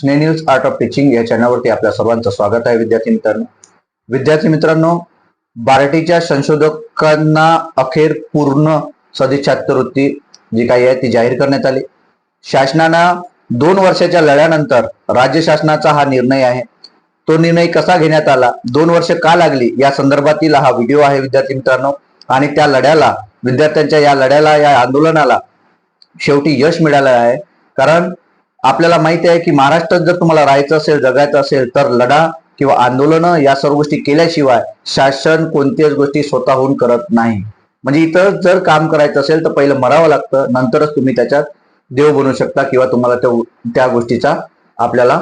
स्ने news art of teaching या चॅनलवरती आपल्या सर्वांचं स्वागत आहे विद्यार्थी मित्रांनो. विद्यार्थी मित्रांनो बार्टीच्या संशोधकांना अखेर पूर्ण सदिच्छात्रवृत्ती जी काही आहे ती जाहीर करण्यात आली. शासनानं दोन वर्षाच्या लढ्यानंतर राज्य शासनाचा हा निर्णय आहे. तो निर्णय कसा घेण्यात आला दोन वर्ष का लागली या संदर्भातील हा व्हिडिओ आहे विद्यार्थी मित्रांनो. आणि त्या लढ्याला विद्यार्थ्यांच्या या लढ्याला या आंदोलनाला शेवटी यश मिळालं आहे. कारण आपल्याला माहिती आहे की महाराष्ट्रात जर तुम्हाला राहायचं असेल जगायचं असेल तर लढा किंवा आंदोलनं या सर्व गोष्टी केल्याशिवाय शासन कोणत्याच गोष्टी स्वतःहून करत नाही. म्हणजे इथं जर काम करायचं असेल तर पहिलं मरावं लागतं नंतरच तुम्ही त्याच्यात देव बनू शकता किंवा तुम्हाला त्या त्या गोष्टीचा आपल्याला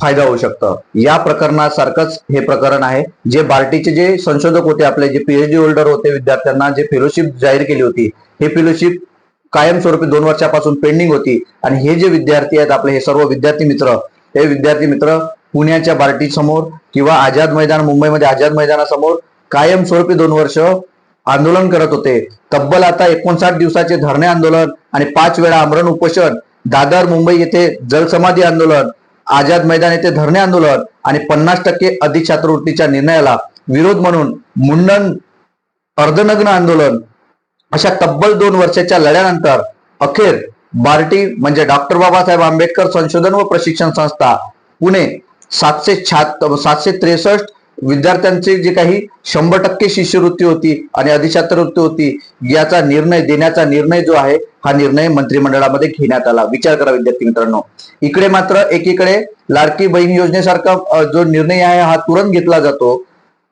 फायदा होऊ शकतं. या प्रकरणासारखंच हे प्रकरण आहे. जे बार्टीचे जे संशोधक होते आपले जे पीएचडी होल्डर होते विद्यार्थ्यांना जे फेलोशिप जाहीर केली होती हे फेलोशिप कायमस्वरूपी दोन वर्षापासून पेंडिंग होती. आणि हे जे विद्यार्थी आहेत आपले हे सर्व विद्यार्थी मित्र हे विद्यार्थी मित्र पुण्याच्या बार्टी समोर किंवा आझाद मैदान मुंबईमध्ये आझाद मैदानासमोर कायमस्वरूपी दोन वर्ष आंदोलन करत होते. तब्बल आता एकोणसाठ दिवसाचे धरणे आंदोलन आणि पाच वेळा आमरण उपोषण दादर मुंबई येथे जलसमाधी आंदोलन आझाद मैदान येथे धरणे आंदोलन आणि पन्नास टक्के अधिक छात्रवृत्तीच्या निर्णयाला विरोध म्हणून मुंडन अर्धनग्न आंदोलन अशा तब्बल दोन वर्षाच्या लढ्यानंतर अखेर बार्टी म्हणजे डॉक्टर बाबासाहेब आंबेडकर संशोधन व प्रशिक्षण संस्था पुणे सातशे छात सातशे त्रेसष्ट विद्यार्थ्यांची जी काही शंभर टक्के शिष्यवृत्ती होती आणि अधिछात्रवृत्ती होती याचा निर्णय देण्याचा निर्णय जो आहे हा निर्णय मंत्रिमंडळामध्ये घेण्यात आला. विचार करा विद्यार्थी मित्रांनो. इकडे मात्र एकीकडे लाडकी बहीण योजनेसारखा जो निर्णय आहे हा तुरंत घेतला जातो.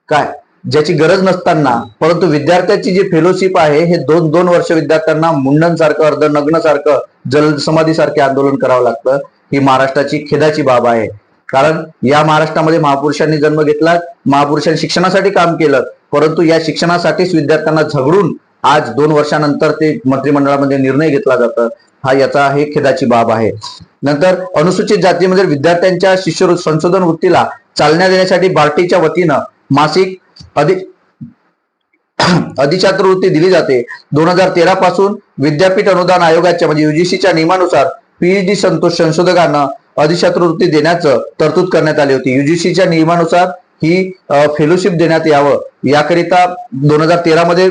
काय? ज्याची गरज नसताना परंतु विद्यार्थ्याची जी फेलोशिप आहे हे दोन दोन वर्ष विद्यार्थ्यांना मुंडन सारखं अर्धनग्न सारखं जलसमाधी सारखे आंदोलन करावं लागतं ही महाराष्ट्राची खेदाची बाब आहे. कारण या महाराष्ट्रामध्ये महापुरुषांनी जन्म घेतला महापुरुषांनी शिक्षणासाठी काम केलं परंतु या शिक्षणासाठीच विद्यार्थ्यांना झगडून आज दोन वर्षानंतर ते मंत्रिमंडळामध्ये निर्णय घेतला जातं हा याचा हे खेदाची बाब आहे. नंतर अनुसूचित जातीमध्ये विद्यार्थ्यांच्या शिष्य संशोधन वृत्तीला चालना देण्यासाठी बार्टीच्या वतीनं मासिक अधि अधिछात्रवृत्ती दिली जाते. दोन हजार तेरा पासून विद्यापीठ अनुदान आयोगाच्या म्हणजे युजीसीच्या नियमानुसार पीएचडी संतोष संशोधकांना अधिछात्रवृत्ती देण्याचं तरतूद करण्यात आली होती. युजीसीच्या नियमानुसार ही फेलोशिप देण्यात यावं. याकरिता दोन हजार तेरा मध्ये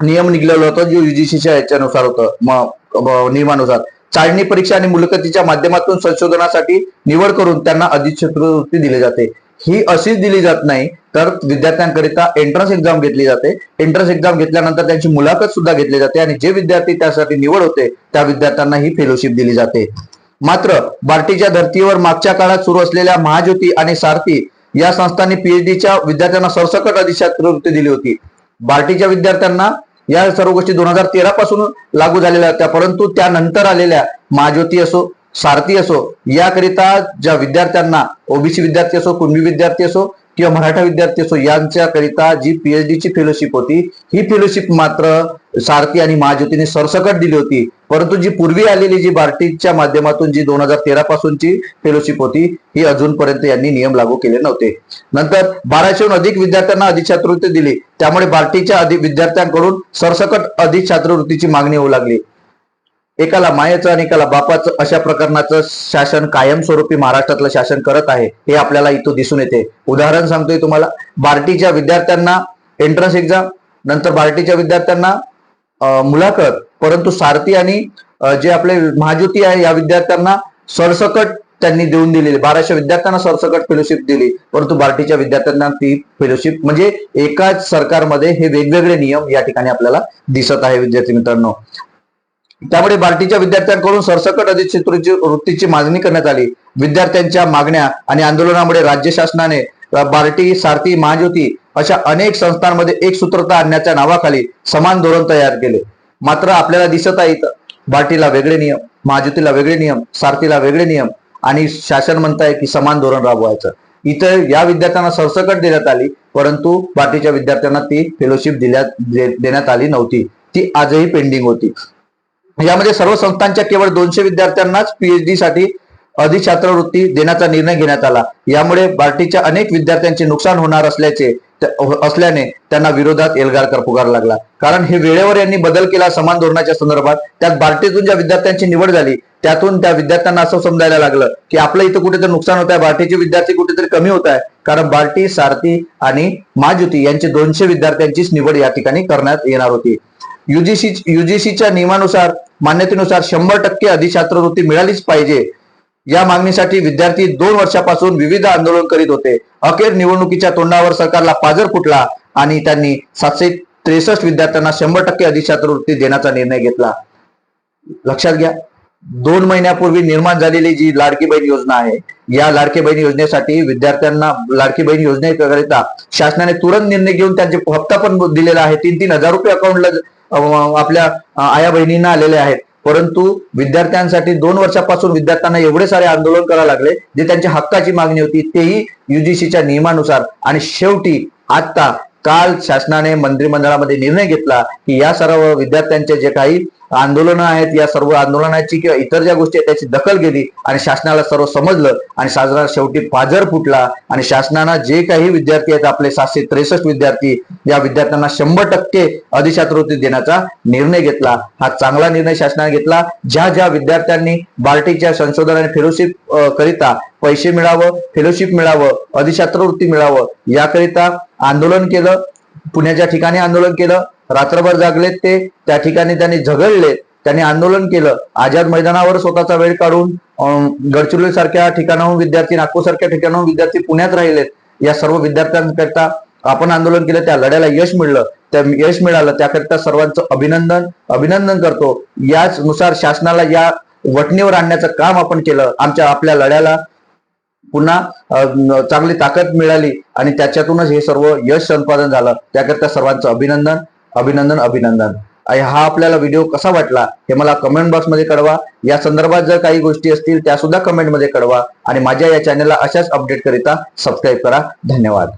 नियम निघलेलं होतं जे युजीसीच्या याच्यानुसार होतं. नियमानुसार. चाळणी परीक्षा आणि मुलाखतीच्या माध्यमातून संशोधनासाठी निवड करून त्यांना अधिछात्रवृत्ती दिली जाते. ही अशीच दिली जात नाही तर विद्यार्थ्यांकरिता एंट्रन्स एक्झाम घेतली जाते. एंट्रन्स एक्झाम घेतल्यानंतर त्यांची मुलाखत सुद्धा घेतली जाते आणि जे विद्यार्थी त्यासाठी निवड होते त्या विद्यार्थ्यांना ही फेलोशिप दिली जाते. मात्र बार्टीच्या धर्तीवर मागच्या काळात सुरू असलेल्या महाज्योती आणि सारथी या संस्थांनी पीएचडीच्या विद्यार्थ्यांना सरसकट अधिछात्रवृत्ती दिली होती. बार्टीच्या विद्यार्थ्यांना या सर्व गोष्टी दोन हजार तेरा पासून लागू झालेल्या होत्या परंतु त्यानंतर आलेल्या महाज्योती असो सारथी असो याकरिता ज्या विद्यार्थ्यांना ओबीसी विद्यार्थी असो कुणबी विद्यार्थी असो किंवा मराठा विद्यार्थी असो यांच्याकरिता जी पीएचडी ची फेलोशिप होती ही फेलोशिप मात्र सारथी आणि महाज्योतीने सरसकट दिली होती. परंतु जी पूर्वी आलेली जी बार्टीच्या माध्यमातून जी दोन हजार तेरा पासूनची फेलोशिप होती ही अजूनपर्यंत यांनी नियम लागू केले नव्हते. नंतर बाराशेहून अधिक विद्यार्थ्यांना अधिक छात्रवृत्ती दिली. त्यामुळे बार्टीच्या अधिक विद्यार्थ्यांकडून सरसकट अधिक छात्रवृत्तीची मागणी होऊ लागली. एकाला मायेचं आणि एकाला बापाचं अशा प्रकरणाचं शासन कायमस्वरूपी महाराष्ट्रातलं शासन करत आहे हे आपल्याला इथं दिसून येते. उदाहरण सांगतोय तुम्हाला बार्टीच्या विद्यार्थ्यांना एंट्रन्स एक्झाम नंतर बार्टीच्या विद्यार्थ्यांना मुलाखत परंतु सारथी आणि जे आपले महाज्योती आहे या विद्यार्थ्यांना सरसकट त्यांनी देऊन दिलेली बाराशे विद्यार्थ्यांना सरसकट फेलोशिप दिली परंतु बार्टीच्या विद्यार्थ्यांना ती फेलोशिप म्हणजे एकाच सरकारमध्ये हे वेगवेगळे नियम या ठिकाणी आपल्याला दिसत आहे विद्यार्थी मित्रांनो. त्यामुळे बार्टीच्या विद्यार्थ्यांकडून सरसकट अधिक्षेत्रची वृत्तीची मागणी करण्यात आली. विद्यार्थ्यांच्या मागण्या आणि आंदोलनामुळे राज्य शासनाने बार्टी सारथी महाज्योती अशा अनेक संस्थांमध्ये एक सूत्रता आणण्याच्या नावाखाली समान धोरण तयार केले. मात्र आपल्याला दिसत आहे बार्टीला वेगळे नियम महाज्योतीला वेगळे नियम सारथीला वेगळे नियम आणि शासन म्हणताय की समान धोरण राबवायचं. इथं या विद्यार्थ्यांना सरसकट देण्यात आली परंतु बार्टीच्या विद्यार्थ्यांना ती फेलोशिप दिल्या देण्यात आली नव्हती. ती आजही पेंडिंग होती. यामध्ये सर्व संस्थांच्या केवळ दोनशे विद्यार्थ्यांनाच पीएचडी साठी अधिछात्रवृत्ती देण्याचा निर्णय घेण्यात आला. यामुळे बार्टीच्या अनेक विद्यार्थ्यांचे नुकसान होणार असल्याचे असल्याने त्यांना विरोधात एल्गारकर पुकार लागला. कारण हे वेळेवर यांनी बदल केला समान धोरणाच्या संदर्भात. त्यात बार्टीतून ज्या विद्यार्थ्यांची निवड झाली त्यातून त्या विद्यार्थ्यांना असं समजायला लागलं की आपलं इथं कुठेतरी नुकसान होत आहे बार्टीचे विद्यार्थी कुठेतरी कमी होत आहे कारण बार्टी सारथी आणि महाजुती यांचे दोनशे विद्यार्थ्यांचीच निवड या ठिकाणी करण्यात येणार होती. युजीसी युजीसीच्या नियमानुसार मान्यतेनुसार शंभर टक्के अधिछात्रवृत्ती मिळालीच पाहिजे. या मागणीसाठी विद्यार्थी दोन वर्षापासून विविध आंदोलन करीत होते. अखेर निवडणुकीच्या तोंडावर सरकारला पाजर फुटला आणि त्यांनी सातशे त्रेसष्ट विद्यार्थ्यांना शंभर टक्के अधिछात्रवृत्ती देण्याचा निर्णय घेतला. लक्षात घ्या दोन महिन्यापूर्वी निर्माण झालेली जी लाडकी बहीण योजना आहे या लाडकी बहीण योजनेसाठी विद्यार्थ्यांना लाडकी बहीण योजनेकरिता शासनाने तुरंत निर्णय घेऊन त्यांचे हप्ता पण दिलेला आहे. तीन तीन हजार रुपये अकाउंटला आपल्या आया बहिणींना आलेले आहेत. परंतु विद्यार्थ्यांसाठी दोन वर्षापासून विद्यार्थ्यांना एवढे सारे आंदोलन करायला लागले जे त्यांच्या हक्काची मागणी होती तेही युजीसीच्या नियमानुसार. आणि शेवटी आता काल शासनाने मंत्रिमंडळामध्ये निर्णय घेतला की या सर्व विद्यार्थ्यांचे जे काही आंदोलनं आहेत या सर्व आंदोलनाची किंवा इतर ज्या गोष्टी आहेत त्याची दखल घेतली आणि शासनाला सर्व समजलं आणि शासनाला शेवटी पाजर फुटला आणि शासनानं जे काही विद्यार्थी आहेत आपले सातशे त्रेसष्ट विद्यार्थी या विद्यार्थ्यांना शंभर टक्के अधिछात्रवृत्ती देण्याचा निर्णय घेतला. हा चांगला निर्णय शासनाने घेतला. ज्या ज्या विद्यार्थ्यांनी बार्टीच्या संशोधन आणि फेलोशिप करिता पैसे मिळावं फेलोशिप मिळावं अधिछात्रवृत्ती मिळावं याकरिता आंदोलन केलं पुण्याच्या ठिकाणी आंदोलन केलं रात्रभर जागलेत ते त्या ठिकाणी त्यांनी झगडले त्यांनी आंदोलन केलं. आझाद मैदानावर स्वतःचा वेळ काढून गडचिरोली सारख्या ठिकाणाहून विद्यार्थी नागपूर सारख्या ठिकाणाहून विद्यार्थी पुण्यात राहिलेत. या सर्व विद्यार्थ्यांकरता आपण आंदोलन केलं त्या लढ्याला यश मिळलं. त्या यश मिळालं त्याकरिता सर्वांचं अभिनंदन अभिनंदन करतो. याच नुसार शासनाला या वटणीवर आणण्याचं काम आपण केलं. आमच्या आपल्या लढ्याला पुन्हा चांगली ताकद मिळाली आणि त्याच्यातूनच हे सर्व यश संपादन झालं. त्याकरता सर्वांचं अभिनंदन. अभिनंदन अभिनंदन. आणि हा आपल्याला व्हिडिओ कसा वाटला हे मला कमेंट बॉक्समध्ये कळवा. या संदर्भात जर काही गोष्टी असतील त्या सुद्धा कमेंटमध्ये कळवा. आणि माझ्या या चॅनलला अशाच अपडेट करिता सबस्क्राईब करा. धन्यवाद.